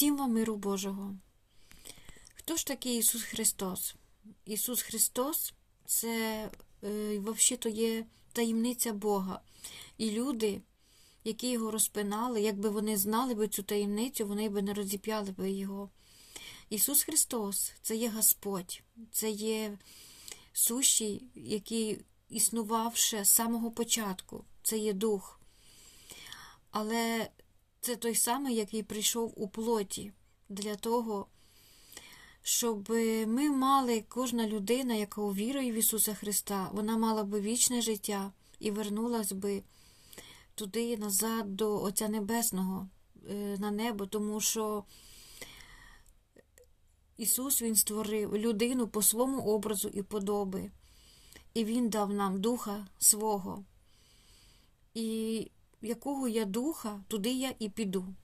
Всім вам миру Божого. Хто ж такий Ісус Христос? Ісус Христос це е, взагалі-то є таємниця Бога. І люди, які його розпинали, якби вони знали би цю таємницю, вони би не розіп'яли би його. Ісус Христос це є Господь, це є сущий, який існував ще з самого початку, це є Дух. Але це той самий, який прийшов у плоті для того, щоб ми мали, кожна людина, яка увірує в Ісуса Христа, вона мала би вічне життя і вернулась би туди назад до Отця Небесного, е, на небо, тому що Ісус Він створив людину по своєму образу і подоби, і Він дав нам духа свого. І якого я духа, туди я і піду.